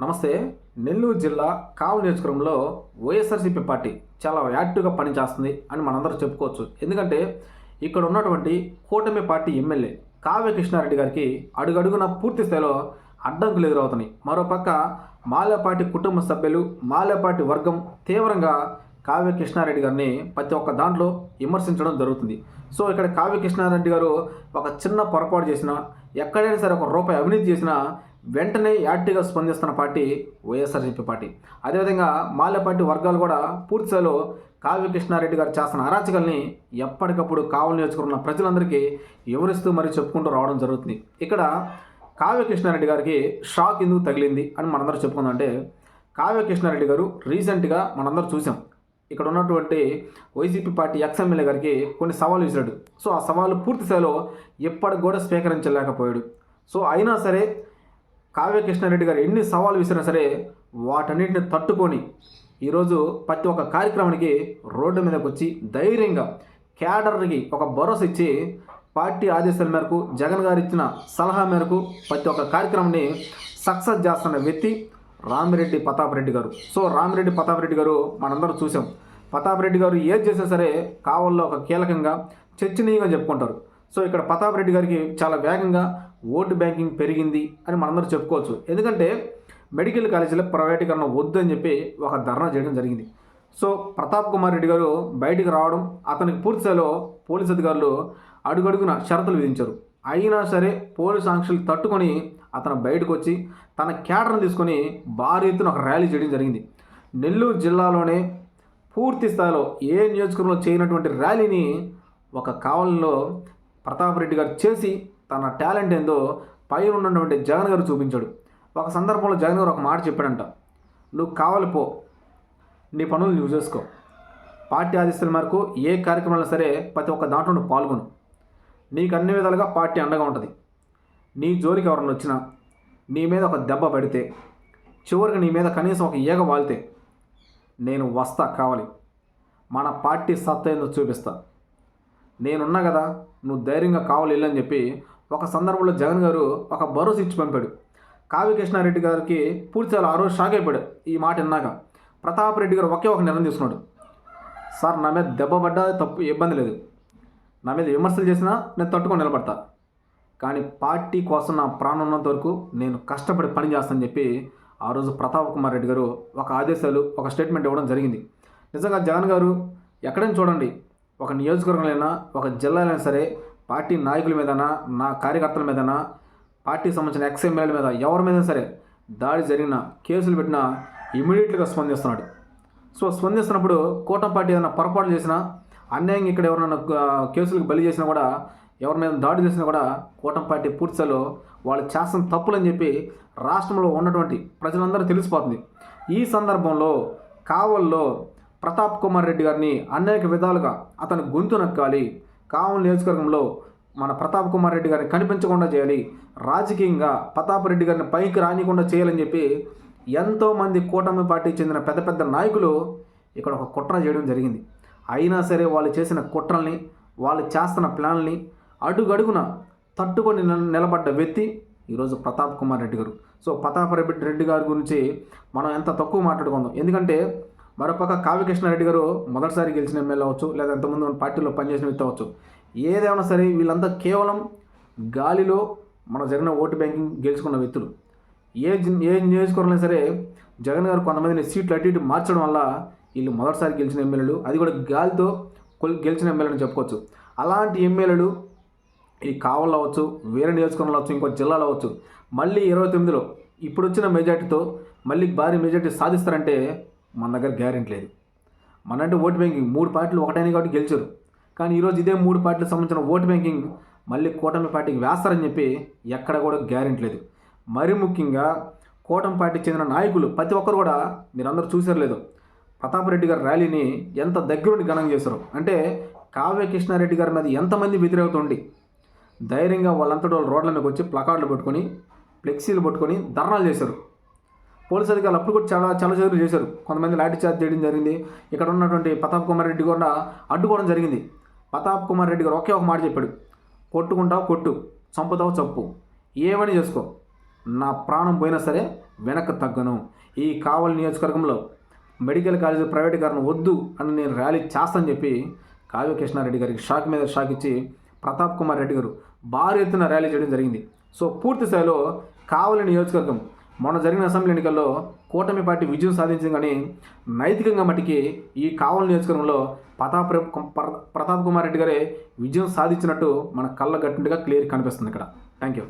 నమస్తే నెల్లూరు జిల్లా కావు నియోజకవర్గంలో వైఎస్ఆర్సీపీ పార్టీ చాలా యాక్టివ్గా పనిచేస్తుంది అని మనందరూ చెప్పుకోవచ్చు. ఎందుకంటే ఇక్కడ ఉన్నటువంటి కూటమి పార్టీ ఎమ్మెల్యే కావ్య కృష్ణారెడ్డి గారికి అడుగడుగున పూర్తి స్థాయిలో అడ్డంకులు ఎదురవుతున్నాయి. మరోపక్క మాలేపాటి కుటుంబ సభ్యులు మాలేపాటి వర్గం తీవ్రంగా కావ్య కృష్ణారెడ్డి గారిని ప్రతి ఒక్క దాంట్లో విమర్శించడం జరుగుతుంది. సో ఇక్కడ కావ్య కృష్ణారెడ్డి గారు ఒక చిన్న పొరపాటు చేసిన ఎక్కడైనా సరే ఒక రూపాయి అవినీతి చేసినా వెంటనే యాక్టివ్గా స్పందిస్తున్న పార్టీ వైఎస్ఆర్సీపీ పార్టీ. అదేవిధంగా మాల్యపార్టీ వర్గాలు కూడా పూర్తిస్థాయిలో కావ్య కృష్ణారెడ్డి గారు చేస్తున్న అరాచకల్ని ఎప్పటికప్పుడు కావలి నేర్చుకున్న ప్రజలందరికీ వివరిస్తూ మరి చెప్పుకుంటూ రావడం జరుగుతుంది. ఇక్కడ కావ్య కృష్ణారెడ్డి గారికి షాక్ ఎందుకు తగిలింది అని మనందరూ చెప్పుకుందంటే కావ్య కృష్ణారెడ్డి గారు రీసెంట్గా మనందరూ చూసాం. ఇక్కడ ఉన్నటువంటి వైసీపీ పార్టీ ఎక్స్ఎమ్మెల్యే గారికి కొన్ని సవాలు విసిరాడు. సో ఆ సవాళ్ళు పూర్తి స్థాయిలో ఎప్పటికి కూడా స్వీకరించలేకపోయాడు. సో అయినా సరే కావ్య కృష్ణారెడ్డి గారు ఎన్ని సవాలు విసిరినా సరే వాటన్నిటిని తట్టుకొని ఈరోజు ప్రతి ఒక్క కార్యక్రమానికి రోడ్డు మీదకి వచ్చి ధైర్యంగా క్యాడర్కి ఒక భరోసా ఇచ్చి పార్టీ ఆదేశాల మేరకు జగన్ గారు ఇచ్చిన సలహా మేరకు ప్రతి ఒక్క కార్యక్రమాన్ని సక్సెస్ చేస్తున్న వ్యక్తి రామిరెడ్డి ప్రతాప్ రెడ్డి గారు. సో రామిరెడ్డి ప్రతాప్ రెడ్డి గారు మనందరం చూసాం. ప్రతాప్ రెడ్డి గారు ఏది చేసినా సరే కావల్లో ఒక కీలకంగా చర్చనీయంగా చెప్పుకుంటారు. సో ఇక్కడ ప్రతాప్ రెడ్డి గారికి చాలా వేగంగా ఓటు బ్యాంకింగ్ పెరిగింది అని మనందరూ చెప్పుకోవచ్చు. ఎందుకంటే మెడికల్ కాలేజీలో ప్రైవేటీకరణ వద్దు అని చెప్పి ఒక ధర్నా చేయడం జరిగింది. సో ప్రతాప్ కుమార్ రెడ్డి గారు బయటికి రావడం అతనికి పూర్తి స్థాయిలో పోలీస్ అధికారులు అడుగడుగున షరతులు విధించారు. అయినా సరే పోలీస్ ఆంక్షలు తట్టుకొని అతను బయటకు వచ్చి తన క్యాడర్ని తీసుకొని భారీ ఎత్తున ఒక ర్యాలీ చేయడం జరిగింది. నెల్లూరు జిల్లాలోనే పూర్తి స్థాయిలో ఏ నియోజకవర్గంలో చేయనటువంటి ర్యాలీని ఒక కావలంలో ప్రతాప్ రెడ్డి గారు చేసి తన టాలెంట్ ఏందో పైన ఉన్నటువంటి జగన్ గారు చూపించాడు. ఒక సందర్భంలో జగన్ గారు ఒక మాట చెప్పాడంట. నువ్వు కావాలి పో. నీ పనులు నువ్వు చేసుకో. పార్టీ ఆదేశాల మేరకు ఏ కార్యక్రమాలు సరే ప్రతి ఒక్క దాంట్లో నువ్వు పాల్గొను. నీకు అన్ని విధాలుగా పార్టీ అండగా ఉంటుంది. నీ జోలికి ఎవరన్నా వచ్చినా నీ మీద ఒక దెబ్బ పడితే చివరికి నీ మీద కనీసం ఒక ఈగ వాలితే నేను వస్తా కావాలి. మన పార్టీ సత్తా ఏందో చూపిస్తా. నేనున్నా కదా నువ్వు ధైర్యంగా కావాలి వెళ్ళని చెప్పి ఒక సందర్భంలో జగన్ గారు ఒక భరోసా ఇచ్చి పంపాడు. కావ్య కృష్ణారెడ్డి గారికి పూర్తిగా ఆ రోజు షాక్ అయిపోయాడు ఈ మాట విన్నాక. ప్రతాప్ రెడ్డి గారు ఒకే ఒక నిర్ణయం తీసుకున్నాడు. సార్ నా మీద దెబ్బ పడ్డా తప్పు ఇబ్బంది లేదు. నా మీద విమర్శలు చేసినా నేను తట్టుకొని నిలబడతా. కానీ పార్టీ కోసం నా ప్రాణం ఉన్నంత వరకు నేను కష్టపడి పని చేస్తానని చెప్పి ఆ రోజు ప్రతాప్ కుమార్ రెడ్డి గారు ఒక ఆదేశాలు ఒక స్టేట్మెంట్ ఇవ్వడం జరిగింది. నిజంగా జగన్ గారు ఎక్కడైనా చూడండి ఒక నియోజకవర్గంలో ఒక జిల్లాలైనా సరే పార్టీ నాయకుల మీదనా నా కార్యకర్తల మీదనా పార్టీకి సంబంధించిన ఎక్స్ ఎమ్మెల్యేల మీద ఎవరి మీద సరే దాడి జరిగినా కేసులు పెట్టినా ఇమీడియట్గా స్పందిస్తున్నాడు. సో స్పందిస్తున్నప్పుడు కూటమి పార్టీ ఏదైనా పొరపాటు చేసినా అన్యాయంగా ఇక్కడ ఎవరైనా కేసులకు బలి చేసినా కూడా ఎవరి మీద దాడి చేసినా కూడా కూటమి పార్టీ పూర్తిలో వాళ్ళు చేస్తున్న తప్పులని చెప్పి రాష్ట్రంలో ఉన్నటువంటి ప్రజలందరూ తెలిసిపోతుంది. ఈ సందర్భంలో కావల్లో ప్రతాప్ కుమార్ రెడ్డి గారిని అనేక విధాలుగా అతని గొంతు నక్కాలి కావల్ నియోజకవర్గంలో మన ప్రతాప్ కుమార్ రెడ్డి గారిని కనిపించకుండా చేయాలి రాజకీయంగా ప్రతాప్ రెడ్డి గారిని పైకి రానికుండా చేయాలని చెప్పి ఎంతోమంది కూటమి పార్టీకి చెందిన పెద్ద పెద్ద నాయకులు ఇక్కడ ఒక కుట్ర చేయడం జరిగింది. అయినా సరే వాళ్ళు చేసిన కుట్రల్ని వాళ్ళు చేస్తున్న ప్లాన్ని అడుగడుగున తట్టుకొని నిలబడ్డ వ్యక్తి ఈరోజు ప్రతాప్ కుమార్ రెడ్డి గారు. సో ప్రతాప్ రెడ్డి గారి గురించి మనం ఎంత తక్కువ మాట్లాడుకుందాం. ఎందుకంటే మరోపక్క కావ్యకృష్ణారెడ్డి గారు మొదటిసారి గెలిచిన ఎమ్మెల్యే అవ్వచ్చు లేదా ఎంతమంది మన పార్టీలో పనిచేసిన వ్యక్తి అవ్వచ్చు. ఏదేమైనా సరే వీళ్ళంతా కేవలం గాలిలో మన జరిగిన ఓటు బ్యాంకింగ్ గెలుచుకున్న వ్యక్తులు. ఏ ఏ నియోజకవర్గంలో సరే జగన్ గారు కొంతమందిని సీట్లు అటు ఇటు మార్చడం వల్ల వీళ్ళు మొదటిసారి గెలిచిన ఎమ్మెల్యేలు అది కూడా గాలితో గెలిచిన ఎమ్మెల్యేలు చెప్పుకోవచ్చు. అలాంటి ఎమ్మెల్యేలు ఈ కావల్లో అవ్వచ్చు వేరే నియోజకవర్గంలో అవ్వచ్చు ఇంకో జిల్లాలో అవ్వచ్చు. మళ్ళీ ఇరవై తొమ్మిదిలో ఇప్పుడు వచ్చిన మెజార్టీతో మళ్ళీ భారీ మెజార్టీ సాధిస్తారంటే మన దగ్గర గ్యారెంటీ లేదు. మన అంటే ఓటు బ్యాంకింగ్ మూడు పార్టీలు ఒకటైన కాబట్టి గెలిచారు. కానీ ఈరోజు ఇదే మూడు పార్టీలకు సంబంధించిన ఓటు బ్యాంకింగ్ మళ్ళీ కూటమి పార్టీకి వేస్తారని చెప్పి ఎక్కడ కూడా గ్యారెంటీ లేదు. మరి ముఖ్యంగా కూటమి పార్టీకి చెందిన నాయకులు ప్రతి ఒక్కరు కూడా మీరందరూ చూసారు లేదు ప్రతాప్ రెడ్డి గారి ర్యాలీని ఎంత దగ్గరుండి ఘనం చేశారు. అంటే కావ్య కృష్ణారెడ్డి గారి మీద ఎంతమంది వ్యతిరేకత ఉండి ధైర్యంగా వాళ్ళంతటి వాళ్ళు రోడ్ల మీదకి వచ్చి ప్లకార్డులు పట్టుకొని ఫ్లెక్సీలు పట్టుకొని ధర్నాలు చేశారు. పోలీస్ అధికారులు అప్పుడు కూడా చాలా చాలా చర్యలు చేశారు. కొంతమంది లాఠీ చార్జ్ చేయడం జరిగింది. ఇక్కడ ఉన్నటువంటి ప్రతాప్ కుమార్ రెడ్డి కూడా అడ్డుకోవడం జరిగింది. ప్రతాప్ కుమార్ రెడ్డి గారు ఒకే ఒక మాట చెప్పాడు. కొట్టుకుంటావు కొట్టు చంపుతావు చంపు. ఏమని చేసుకో? నా ప్రాణం పోయినా సరే వెనక్కి తగ్గను. ఈ కావలి నియోజకవర్గంలో మెడికల్ కాలేజ్ ప్రైవేటీకరణ వద్దు అని నేను ర్యాలీ చేస్తానని చెప్పి కావ్య కృష్ణారెడ్డి గారికి షాక్ మీద షాక్ ఇచ్చి ప్రతాప్ కుమార్ రెడ్డి గారు భారీ ఎత్తున ర్యాలీ చేయడం జరిగింది. సో పూర్తి స్థాయిలో కావలి నియోజకవర్గం మొన్న జరిగిన అసెంబ్లీ ఎన్నికల్లో కూటమి పార్టీ విజయం సాధించింది కానీ నైతికంగా మటుకి ఈ కావలి నియోజకవర్గంలో ప్రతాప్ ప్రతాప్ కుమార్ రెడ్డి గారే విజయం సాధించినట్టు మన కళ్ళ గట్టిగా క్లియర్ కనిపిస్తుంది ఇక్కడ. Thank you.